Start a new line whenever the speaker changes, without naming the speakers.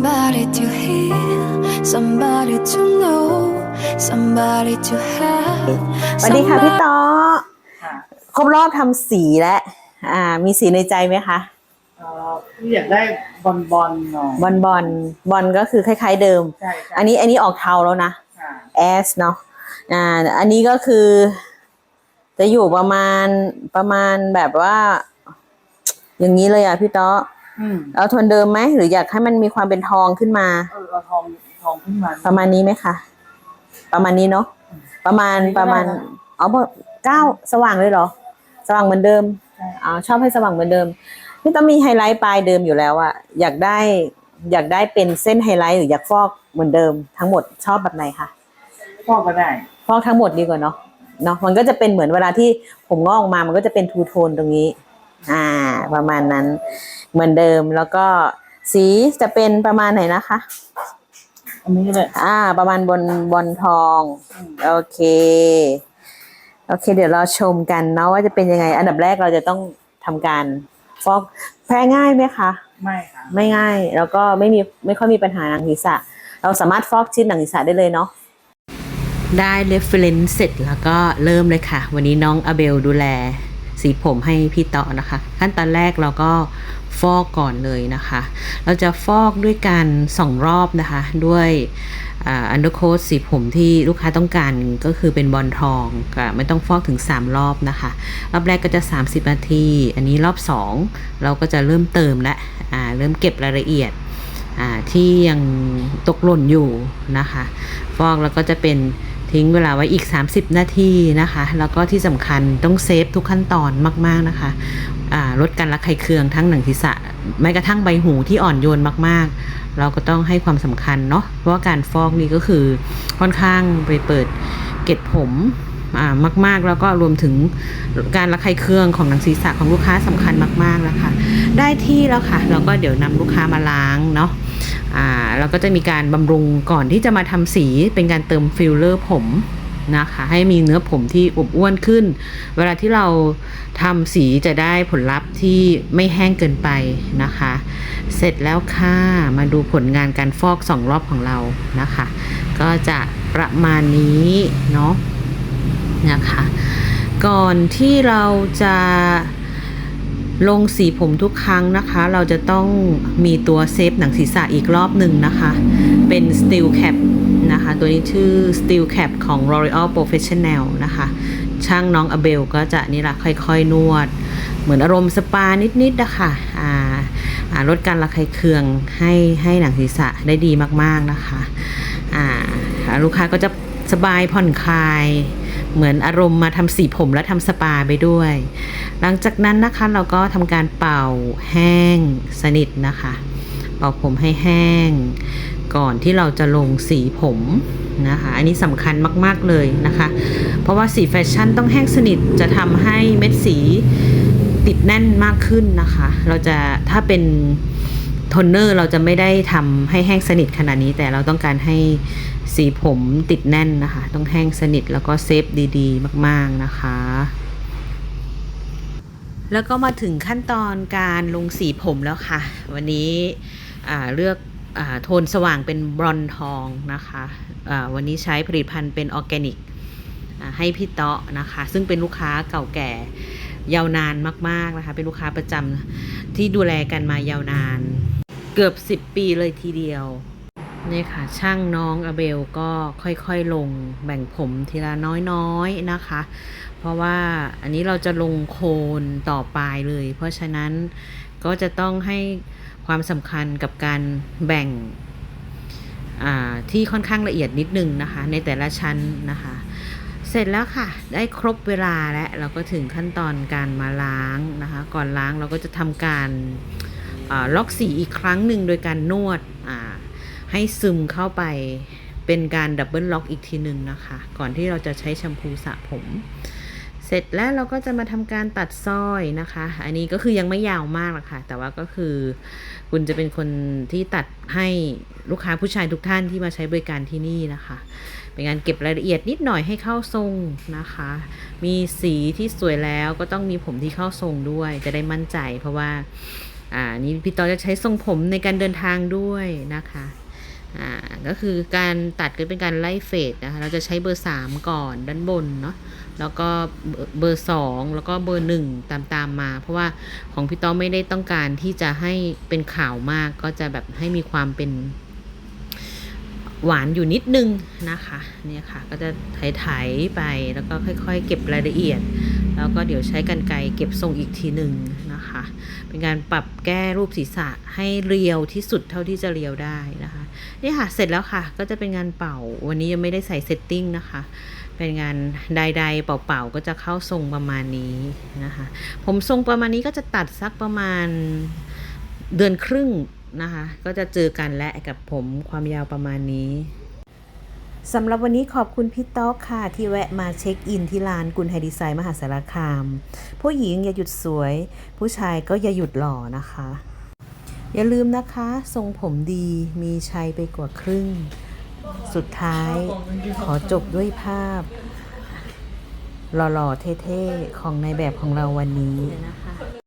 Somebody to hear, somebody to know, somebody to have.
สวัสดีค่ะพี่ต๊อ
ค่ะ
ครบรอบทำสีแล้วอ่า มีสีในใจไหมคะ
เอ่อพี่อยากได้บอลบอลหน่อย
บอลบอลบอลก็คือคล้าย ๆเดิม
ใช่ใช่
อันนี้อันนี้ออกเทาแล้วนะ
ค่ะ
แอสเนาะอ่าอันนี้ก็คือ จะอยู่ประมาณประมาณแบบว่า อย่างนี้เลยอะพี่ต๊อ
อืม
เอาโทนเดิมไหมหรืออยากให้มันมีความเป็นทองขึ้นมา
เออเอาทองทองขึ้นมา
ประมาณนี้ไหมคะประมาณนี้เนาะประมาณ
อันนี้ก็
ประมาณ
ได้นะ
อ๋อเก้าสว่างเลยเหรอ สว่างเหมือนเดิม
ใช่
อ๋อชอบให้สว่างเหมือนเดิมพี่ต้องมีไฮไลท์ปลายเดิมอยู่แล้วอะอยากได้อยากได้เป็นเส้นไฮไลท์หรืออยากฟอกเหมือนเดิม ทั้งหมดชอบแบบไหนคะ
พ่อก็ได้
ฟอกทั้งหมดดีกว่าเนาะเนาะมันก็จะเป็นเหมือนเวลาที่ผมงอกออกมามันก็จะเป็นทูโทนตรงนี้ อ่า ประมาณนั้น เหมือนเดิมแล้วก็สีจะเป็นประมาณไหนนะคะ
อันนี้เลย
อ่า ประมาณบนบนทอง
อืม
โอเค โอเค เดี๋ยวเราชมกันเนาะว่าจะเป็นยังไง อันดับแรกเราจะต้องทำการฟอกแพ้ง่ายไหมคะ
ไม่ค่ะ
ไม่ง่าย แล้วก็ไม่มีไม่ค่อยมีปัญหาหนังศีรษะ เราสามารถฟอกชิ้นหนังศีรษะได้เลยเนาะได้ reference เสร็จแล้วก็เริ่มเลยค่ะ วันนี้น้องอเบลดูแล สีผมให้พี่ต่อนะคะ ขั้นตอนแรกเราก็ฟอกก่อนเลยนะคะ เราจะฟอกด้วยการสองรอบนะคะ ด้วยอันเดอร์โคสีผมที่ลูกค้าต้องการก็คือเป็นบอลทองก็ไม่ต้องฟอกถึง 3 รอบนะคะ รอบแรกก็จะ 30 นาที อันนี้รอบ 2 เราก็จะเริ่มเติมและเริ่มเก็บรายละเอียดที่ยังตกหล่นอยู่นะคะ ฟอกแล้วก็จะเป็น ทิ้งเวลาไว้อีก 30 นาทีนะคะ แล้วก็ที่สำคัญต้องเซฟทุกขั้นตอนมาก ๆนะคะลดการระคายเคืองทั้งหนังศีรษะแม้กระทั่งใบหูที่อ่อนโยนมากๆ เราก็ต้องให้ความสำคัญเนาะเพราะว่าการฟอกนี่ก็คือค่อนข้างไปเปิดเกล็ดผมมากๆ แล้วก็รวมถึงการระคายเคืองของหนังศีรษะของลูกค้าสำคัญมากๆแล้วค่ะได้ที่แล้วค่ะเราก็เดี๋ยวนำลูกค้ามาล้างเนาะ อ่าเราก็จะมีการบำรุงก่อนที่จะมาทำสีเป็นการเติมฟิลเลอร์ผมนะคะให้มีเนื้อผมที่อวบอ้วนขึ้น เวลาที่เราทำสีจะได้ผลลัพธ์ที่ไม่แห้งเกินไปนะคะ เสร็จแล้วค่ะ มาดูผลงานการฟอกสองรอบของเรานะคะ ก็จะประมาณนี้เนาะนะคะ ก่อนที่เราจะ ลงสีผมทุกครั้งนะคะ เราจะต้องมีตัวเซฟหนังศีรษะอีกรอบหนึ่งนะคะ เป็น Steel Cap นะคะ ตัวนี้ชื่อ Steel Cap ของ L'Oreal Professional นะคะ ช่างน้องอเบลก็จะนี่แหละค่อยๆ นวด เหมือนอารมณ์สปานิดๆนะคะอ่าลดการระคายเคืองให้ให้หนังศีรษะได้ดีมากๆนะคะอ่าลูกค้าก็จะสบายผ่อนคลาย เหมือนอารมณ์มาทำสีผมและทำสปาไปด้วย หลังจากนั้นนะคะเราก็ทำการเป่าแห้งสนิทนะคะ เป่าผมให้แห้ง ก่อนที่เราจะลงสีผมนะคะอันนี้สำคัญมาก ๆ เลยนะคะ เพราะว่าสีแฟชั่นต้องแห้งสนิทจะทำให้เม็ดสีติดแน่นมากขึ้นนะคะ เราจะถ้าเป็นโทนเนอร์เราจะไม่ได้ทำให้แห้งสนิทขนาดนี้ แต่เราต้องการให้ สีผมติดแน่นนะคะ ต้องแห้งสนิทแล้วก็เซฟดีๆ มากๆนะคะ แล้วก็มาถึงขั้นตอนการลงสีผมแล้วค่ะ วันนี้เลือกอโทนสว่างเป็นบรอนทองนะคะะวันนี้ใช้ผลิตภัณฑ์เป็นออร์แกนิกให้พี่เตาะนะคะ ซึ่งเป็นลูกค้าเก่าแก่ยาวนานมากๆนะคะ เป็นลูกค้าประจำที่ดูแลกันมายาวนาน เกือบ 10 ปีเลยทีเดียว นี่ค่ะช่างน้องอเบลก็ค่อยๆลงแบ่งผมทีละน้อยๆนะคะ เพราะว่าอันนี้เราจะลงโคนต่อปลายเลย เพราะฉะนั้นก็จะต้องให้ความสำคัญกับการแบ่งที่ค่อนข้างละเอียดนิดนึงนะคะ ในแต่ละชั้นนะคะ เสร็จแล้วค่ะ ได้ครบเวลาแล้วเราก็ถึงขั้นตอนการมาล้างนะคะ ก่อนล้างเราก็จะทำการล็อกสีอีกครั้งหนึ่งโดยการนวดอ่า ให้ซึมเข้าไปเป็นการดับเบิลล็อกอีกทีหนึ่งนะคะ ก่อนที่เราจะใช้แชมพูสระผม เสร็จแล้วเราก็จะมาทำการตัดสร้อยนะคะ อันนี้ก็คือยังไม่ยาวมากหรอกค่ะ แต่ว่าก็คือ คุณจะเป็นคนที่ตัดให้ลูกค้าผู้ชายทุกท่านที่มาใช้บริการที่นี่นะคะ เป็นการเก็บรายละเอียดนิดหน่อยให้เข้าทรงนะคะ มีสีที่สวยแล้วก็ต้องมีผมที่เข้าทรงด้วย จะได้มั่นใจ เพราะว่าอ่านี่พี่ต๊อจะใช้ทรงผมในการเดินทางด้วยนะคะ ก็คือการตัดก็เป็นการไล่เฟดนะคะ เราจะใช้เบอร์ 3 ก่อนด้านบนเนาะ แล้วก็เบอร์เบอร์สองแล้วก็เบอร์หนึ่งตามตามๆมา เพราะว่าของพี่ต้อมไม่ได้ต้องการที่จะให้เป็นข่าวมาก ก็จะแบบให้มีความเป็นหวานอยู่นิดนึงนะคะ เนี่ยค่ะ ก็จะไถๆไปแล้วก็ค่อยๆ เก็บรายละเอียด แล้วก็เดี๋ยวใช้กันไกรเก็บทรงอีกทีหนึ่งนะคะ เป็นการปรับแก้รูปศีรษะให้เรียวที่สุดเท่าที่จะเรียวได้นะคะนี่ค่ะเสร็จแล้วค่ะ ก็จะเป็นงานเป่าวันนี้ยังไม่ได้ใส่เซตติ้งนะคะ เป็นงานใดๆเป่าๆก็จะเข้าทรงประมาณนี้นะคะ ผมทรงประมาณนี้ก็จะตัดสักประมาณเดือนครึ่งนะคะ ก็จะเจอกันและกับผมความยาวประมาณนี้ สำหรับวันนี้ขอบคุณพี่ต๊อกค่ะ ที่แวะมาเช็คอินที่ร้านกุลไฮดีไซน์มหาสารคาม ผู้หญิงอย่าหยุดสวย ผู้ชายก็อย่าหยุดหล่อนะคะ อย่าลืมนะคะ ทรงผมดีมีชัยไปกว่าครึ่ง สุดท้ายขอจบด้วยภาพ หล่อๆเท่ๆ ของในแบบของเราวันนี้